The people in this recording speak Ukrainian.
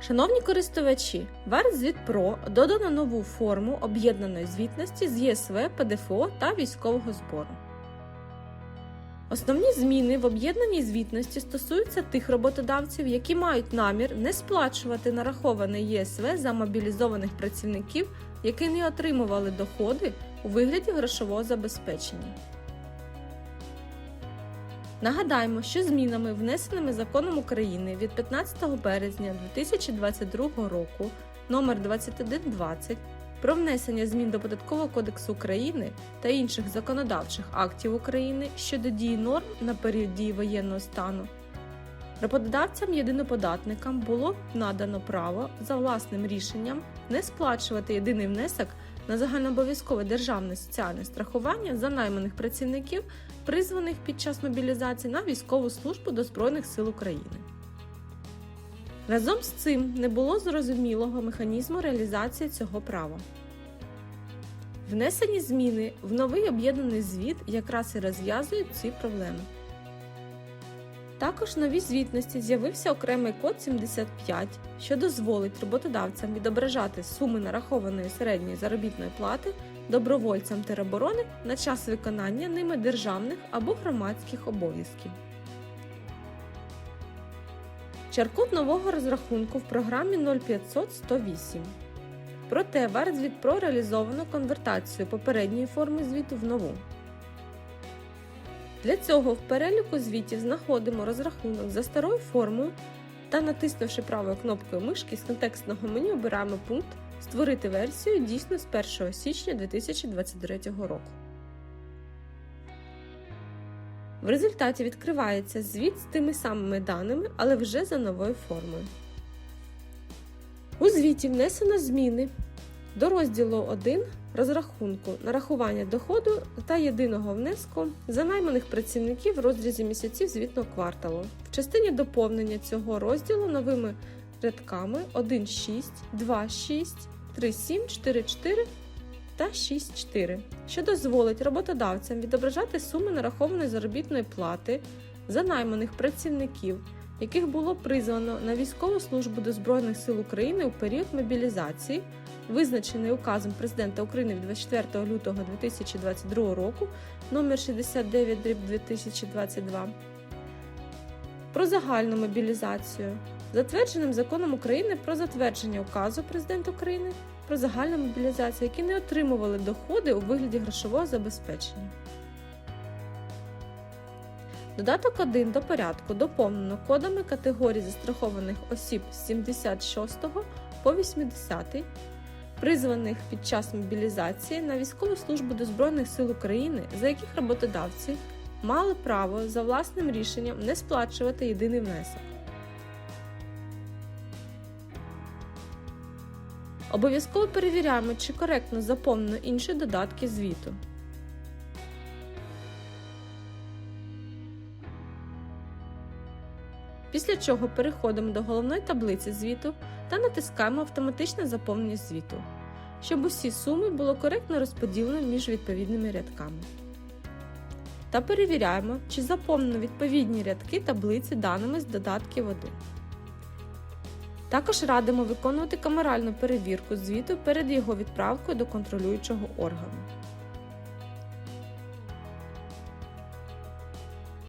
Шановні користувачі, Звіт Про додано нову форму об'єднаної звітності з ЄСВ, ПДФО та військового збору. Основні зміни в об'єднаній звітності стосуються тих роботодавців, які мають намір не сплачувати нараховане ЄСВ за мобілізованих працівників, які не отримували доходи у вигляді грошового забезпечення. Нагадаємо, що змінами, внесеними законом України від 15 березня 2022 року номер 2120 про внесення змін до Податкового кодексу України та інших законодавчих актів України щодо дії норм на період дії воєнного стану, роботодавцям єдиноподатникам було надано право за власним рішенням не сплачувати єдиний внесок на загальнообов'язкове державне соціальне страхування за найманих працівників, призваних під час мобілізації на військову службу до Збройних сил України. Разом з цим не було зрозумілого механізму реалізації цього права. Внесені зміни в новий об'єднаний звіт якраз і розв'язують ці проблеми. Також в новій звітності з'явився окремий код 75, що дозволить роботодавцям відображати суми нарахованої середньої заробітної плати добровольцям тероборони на час виконання ними державних або громадських обов'язків. Чаркут нового розрахунку в програмі 0500 108. Проте Вартзвіт Про реалізовано конвертацію попередньої форми звіту в нову. Для цього в переліку звітів знаходимо розрахунок за старою формою та, натиснувши правою кнопкою мишки з контекстного меню обираємо пункт Створити версію дійсно з 1 січня 2023 року. В результаті відкривається звіт з тими самими даними, але вже за новою формою. У звіті внесено зміни до розділу 1 розрахунку нарахування доходу та єдиного внеску за найманих працівників в розрізі місяців звітного кварталу. В частині доповнення цього розділу новими рядками 1.6, 2.6, 3.7, 4.4 та 6.4, що дозволить роботодавцям відображати суми нарахованої заробітної плати за найманих працівників, яких було призвано на військову службу до Збройних сил України у період мобілізації, визначений указом Президента України від 24 лютого 2022 року номер 69 2022 про загальну мобілізацію, затвердженим законом України про затвердження указу Президента України про загальну мобілізацію, які не отримували доходи у вигляді грошового забезпечення. Додаток 1 до порядку доповнено кодами категорій застрахованих осіб з 76 по 80, призваних під час мобілізації на військову службу до Збройних сил України, за яких роботодавці мали право за власним рішенням не сплачувати єдиний внесок. Обов'язково перевіряємо, чи коректно заповнено інші додатки звіту. Після чого переходимо до головної таблиці звіту та натискаємо автоматичне заповнення звіту, щоб усі суми було коректно розподілено між відповідними рядками. Та перевіряємо, чи заповнено відповідні рядки таблиці даними з додатків 1. Також радимо виконувати камеральну перевірку звіту перед його відправкою до контролюючого органу.